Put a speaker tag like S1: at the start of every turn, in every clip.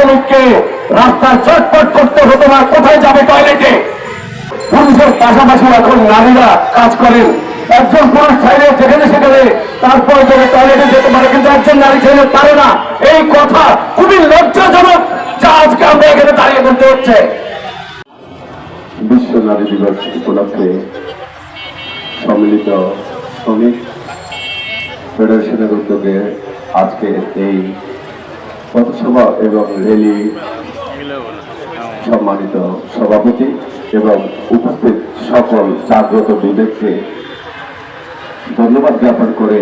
S1: শ্রমিককে রাস্তায় চটপট করতে হতো না, কোথায় যাবে টয়লেটে পুরুষের পাশাপাশি এখন নারীরা কাজ করেন। একজন পুরুষ চাইলে যেখানে সেখানে তারপরে যদি টয়লেটে যেতে পারে, কিন্তু একজন নারী চাইলে পারে না। এই কথা খুবই লজ্জাজনক যা আজকে আমরা এখানে দাঁড়িয়ে বলতে হচ্ছে।
S2: বিশ্ব নারী দিবস উপলক্ষে সম্মিলিত শ্রমিক ফেডারেশনের উদ্যোগে আজকে এই পথসভা এবং র্যালি সম্মানিত সভাপতি এবং উপস্থিত সকল জাগ্রত বিবেককে ধন্যবাদ জ্ঞাপন করে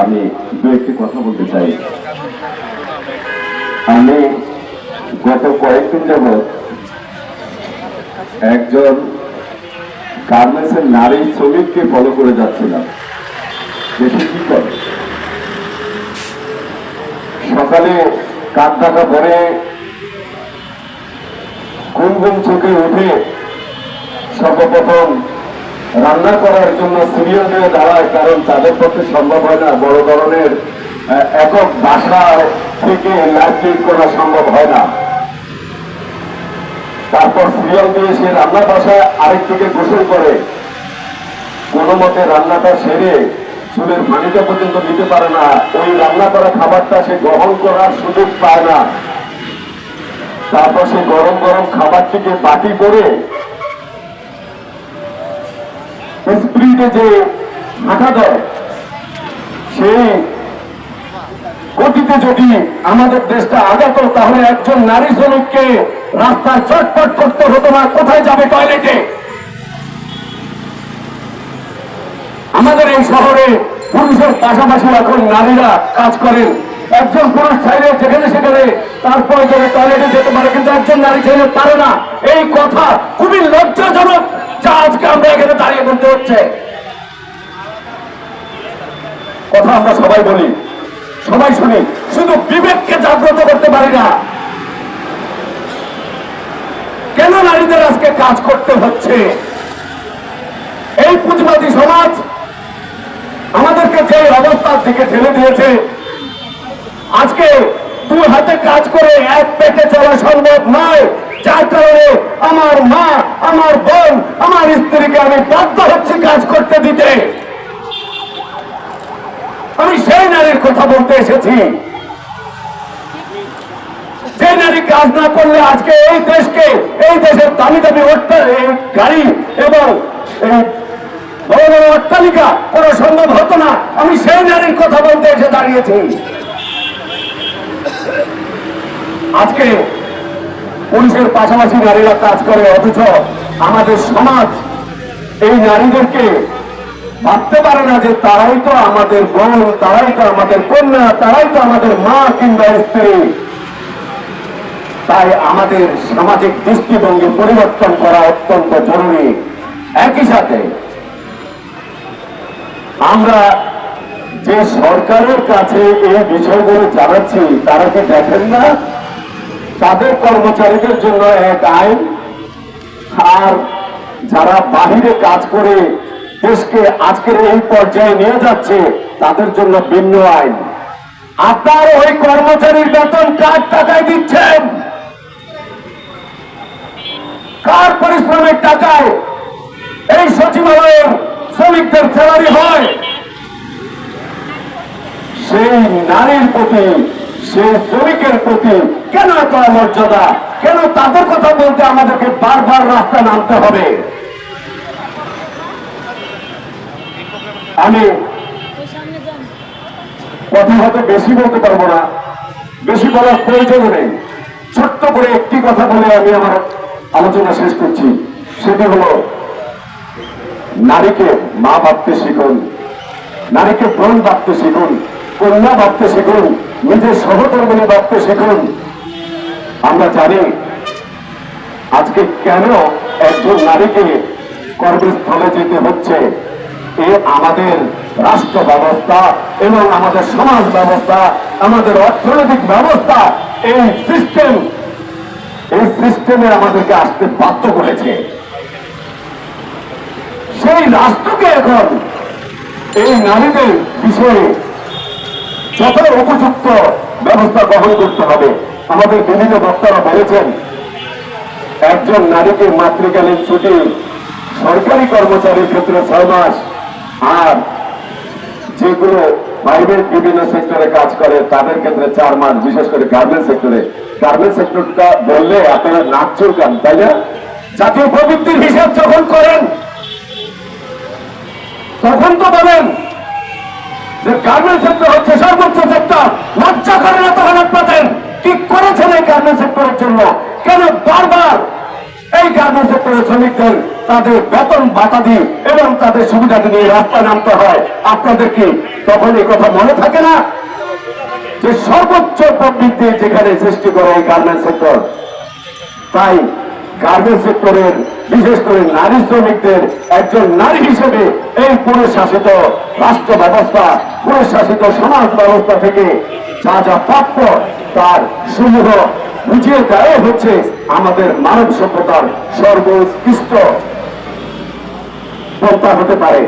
S2: আমি দু একটি কথা বলতে চাই। আমি গত কয়েকদিন যাবৎ একজন গার্মেন্টসের নারী শ্রমিককে ফলো করে যাচ্ছিলাম। দেখি কি করে? সকালে কাক পরে ঘুম ঘুম চোখে উঠে সর্বপ্রথম রান্না করার জন্য সিরিয়াল দিয়ে দাঁড়ায়, কারণ তাদের পক্ষে সম্ভব হয় না। বড় ধরনের একক বাসা থেকে লাইফ করা সম্ভব হয় না। তারপর সিরিয়াল দিয়ে সে রান্না বাসায় আরেক দিকে গোসল করে। কোনো মতে রান্নাটা সেরে চুলের পানিটা পর্যন্ত দিতে পারে না। ওই রান্না করা খাবারটা সে গ্রহণ করার সুযোগ পায় না। তারপর সে গরম গরম খাবারটিকে বাটি করে স্প্রিটে যে হাঁটা দেয়, সেই গতিতে যদি আমাদের দেশটা আগাত, তাহলে একজন নারী শ্রমিককে রাস্তায় চটপট করতে হতো না। কোথায় যাবে টয়লেটে? আমাদের এই শহরে পুরুষের পাশাপাশি এখন নারীরা কাজ করেন। একজন পুরুষ চাইলে যেখানে সেখানে তারপরে যদি টয়লেটে যেতে পারে, কিন্তু একজন নারী চাইলে পারে না। এই কথা খুবই লজ্জাজনক যা আজকে আমরা এখানে দাঁড়িয়ে বলতে হচ্ছে। কথা আমরা সবাই বলি, সবাই শুনি, শুধু বিবেককে জাগ্রত করতে পারি না। কেন নারীদের আজকে কাজ করতে হচ্ছে? এই পুঁজিবাদী সমাজ আমাদেরকে যে অবস্থার দিকে ঠেলে দিয়েছে, আজকে দুই হাতে কাজ করে এক পেটে চলা সম্ভব নয়। যার কারণে আমার মা, আমার বোন, আমার স্ত্রীকে আমি বাধ্য হচ্ছি কাজ করতে দিতে। আমি সেই নারীর কথা বলতে এসেছি। যে নারী কাজ না করলে আজকে এই দেশকে, এই দেশের দামি দামি গাড়ি এবং অট্টালিকা কোনো সম্ভব হতো না। আমি সেই নারীর কথা বলতে এসে দাঁড়িয়েছি। আজকে পুরুষের পাশাপাশি নারীরা কাজ করে, অথচ আমাদের সমাজ এই নারীদেরকে ভাবতে পারে না যে তারাই তো আমাদের বোন, তারাই তো আমাদের কন্যা, তারাই তো আমাদের মা কিংবা স্ত্রী। তাই আমাদের সামাজিক দৃষ্টিভঙ্গি পরিবর্তন করা অত্যন্ত জরুরি। একই সাথে আমরা যে সরকারের কাছে এই বিষয়গুলো জানাচ্ছি, তারা কি দেখেন না? তাদের কর্মচারীদের জন্য এক আইন, আর যারা বাহিরে কাজ করে দেশকে আজকের এই পর্যায়ে নিয়ে যাচ্ছে, তাদের জন্য ভিন্ন আইন। আপনার ওই কর্মচারীর বেতন কার টাকায় দিচ্ছেন? কার পরিশ্রমের টাকায়? শ্রমিকদের স্যালারি হয়। সেই নারীর প্রতি, সেই শ্রমিকের প্রতি কেন এত মর্যাদা কেন তাদের কথা বলতে আমাদেরকে বারবার রাস্তায় নামতে হবে? আমি কথা হয়তো বেশি বলতে পারব না। বেশি বলার প্রয়োজন নেই। ছোট্ট করে একটি কথা বলে আমি আমার আলোচনা শেষ করছি। সেটি হলো নারীকে মা ভাবতে শিখুন, নারীকে বোন ভাবতে শিখুন, কন্যা ভাবতে শিখুন, নিজের সহকর্মী ভাবতে শিখুন। আমরা জানি আজকে কেন একজন নারীকে কর্মস্থলে যেতে হচ্ছে। এ আমাদের রাষ্ট্র ব্যবস্থা এবং আমাদের সমাজ ব্যবস্থা, আমাদের অর্থনৈতিক ব্যবস্থা, এই সিস্টেম এই সিস্টেমে আমাদেরকে আসতে বাধ্য করেছে। সেই রাষ্ট্রকে এখন এই নারীদের বিষয়ে যত উপযুক্ত ব্যবস্থা গ্রহণ করতে হবে, আমাদের বিভিন্ন বক্তারা বলেছেন, একজন নারীকে মাতৃকালীন ছুটি সরকারি কর্মচারীর ক্ষেত্রে ছয় মাস, আর যেগুলো প্রাইভেট বিভিন্ন সেক্টরে কাজ করে, তাদের ক্ষেত্রে চার মাস, বিশেষ করে গার্মেন্ট সেক্টরে গার্মেন্ট সেক্টরটা বললে আপনারা নাক চুলকান, তাই না?
S1: জাতীয় প্রবৃত্তির হিসাব যখন করেন তখন তো বলেন যে গার্মেন্ট সেক্টর হচ্ছে সর্বোচ্চ সেক্টর লজ্জা করে না তখন আপনাদের কি করেছেন এই গার্মেন্ট সেক্টরের জন্য? কেন বারবার এই গার্মেন্ট সেক্টরের শ্রমিকদের তাদের বেতন বাতা দিয়ে এবং তাদের সুবিধাকে নিয়ে রাস্তায় নামতে হয়? আপনাদের কি তখন এই কথা মনে থাকে না? যে সর্বোচ্চ প্রবৃত্তি যেখানে সৃষ্টি করে এই গার্মেন্ট সেক্টর, তাই গার্মেন্ট সেক্টরের, বিশেষ করে নারী শ্রমিকদের একজন নারী হিসেবে এই পুরুষ শাসিত রাষ্ট্র ব্যবস্থা পুরুষ শাসিত সমাজ ব্যবস্থা থেকে যা যা প্রাপ্য তার সমূহ বুঝিয়ে দেওয়া হচ্ছে আমাদের মানব সভ্যতার সর্বোৎকৃষ্ট প্রত্যাহ হতে পারে।